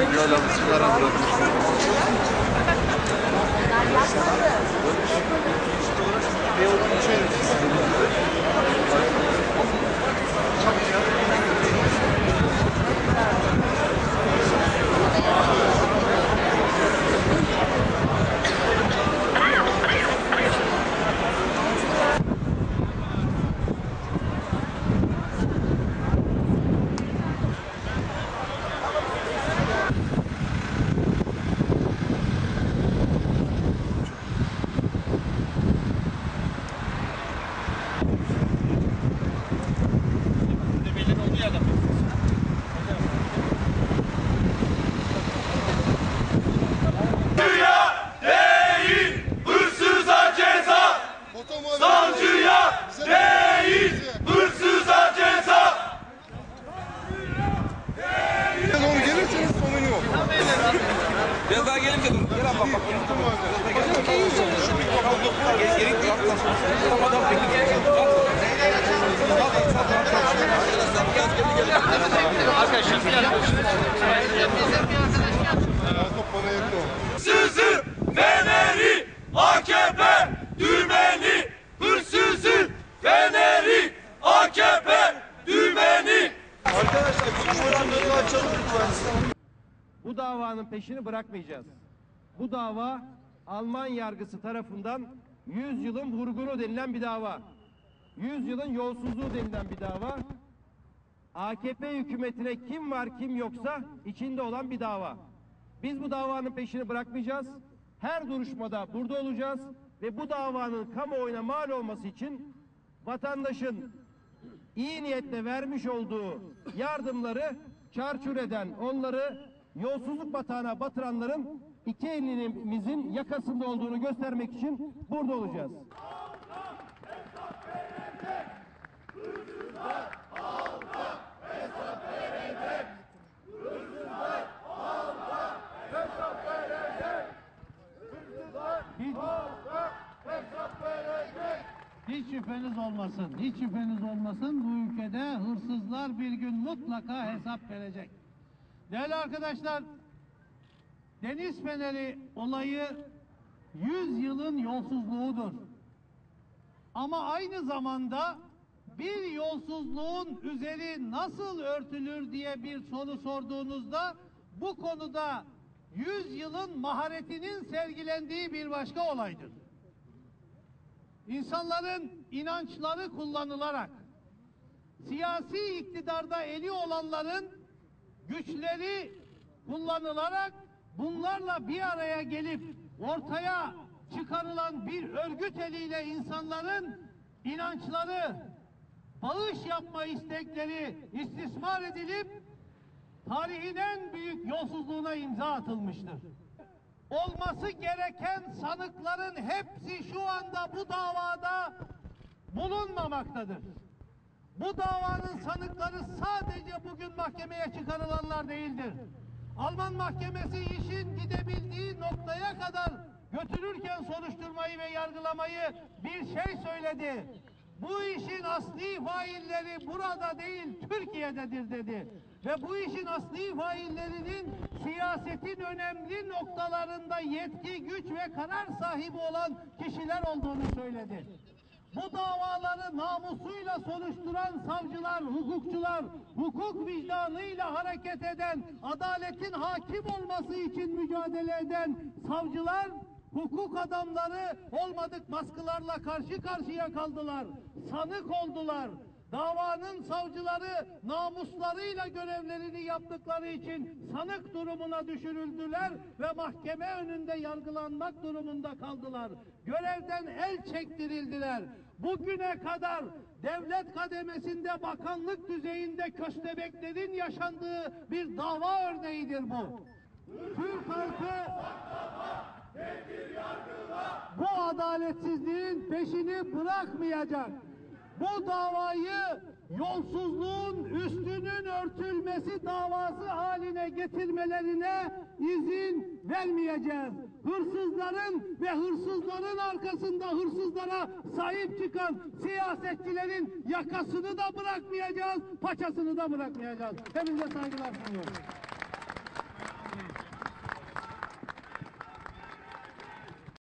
Sanki öyle sigara bırakmış. Hırsıza Hırsızın feneri, AKP dümeni. Hırsızın feneri, AKP dümeni. Bu davanın peşini bırakmayacağız. Bu dava Alman yargısı tarafından 100 yılın vurgunu denilen bir dava. 100 yılın yolsuzluğu denilen bir dava. AKP hükümetine kim var kim yoksa içinde olan bir dava. Biz bu davanın peşini bırakmayacağız. Her duruşmada burada olacağız ve bu davanın kamuoyuna mal olması için vatandaşın iyi niyetle vermiş olduğu yardımları çarçur eden, onları yolsuzluk batağına batıranların iki elimizin yakasında olduğunu göstermek için burada olacağız. Hiç, hiç şüpheniz olmasın, hiç şüpheniz olmasın bu ülkede hırsızlar bir gün mutlaka hesap verecek. Değerli arkadaşlar, Deniz Feneri olayı 100 yılın yolsuzluğudur. Ama aynı zamanda bir yolsuzluğun üzeri nasıl örtülür diye bir soru sorduğunuzda bu konuda 100 yılın maharetinin sergilendiği bir başka olaydır. İnsanların inançları kullanılarak siyasi iktidarda eli olanların güçleri kullanılarak bunlarla bir araya gelip ortaya çıkarılan bir örgüt eliyle insanların inançları, bağış yapma istekleri istismar edilip tarihin en büyük yolsuzluğuna imza atılmıştır. Olması gereken sanıkların hepsi şu anda bu davada bulunmamaktadır. Bu davanın sanıkları sadece bugün mahkemeye çıkarılanlar değildir. Alman mahkemesi işin gidebildiği noktaya kadar götürürken soruşturmayı ve yargılamayı bir şey söyledi. Bu işin asli failleri burada değil Türkiye'dedir dedi. Ve bu işin asli faillerinin siyasetin önemli noktalarında yetki, güç ve karar sahibi olan kişiler olduğunu söyledi. Bu davaları namusuyla soruşturan savcılar, hukukçular, hukuk vicdanıyla hareket eden, adaletin hakim olması için mücadele eden savcılar, hukuk adamları olmadık baskılarla karşı karşıya kaldılar. Sanık oldular. Davanın savcıları namuslarıyla görevlerini yaptıkları için sanık durumuna düşürüldüler ve mahkeme önünde yargılanmak durumunda kaldılar. Görevden el çektirildiler. Bugüne kadar devlet kademesinde bakanlık düzeyinde köstebeklerin yaşandığı bir dava örneğidir bu. Türk halkı bu adaletsizliğin peşini bırakmayacak. Bu davayı yolsuzluğun üstünün örtülmesi davası haline getirmelerine izin vermeyeceğiz. Hırsızların ve hırsızların arkasında hırsızlara sahip çıkan siyasetçilerin yakasını da bırakmayacağız, paçasını da bırakmayacağız. Hepinize saygılar sunuyorum.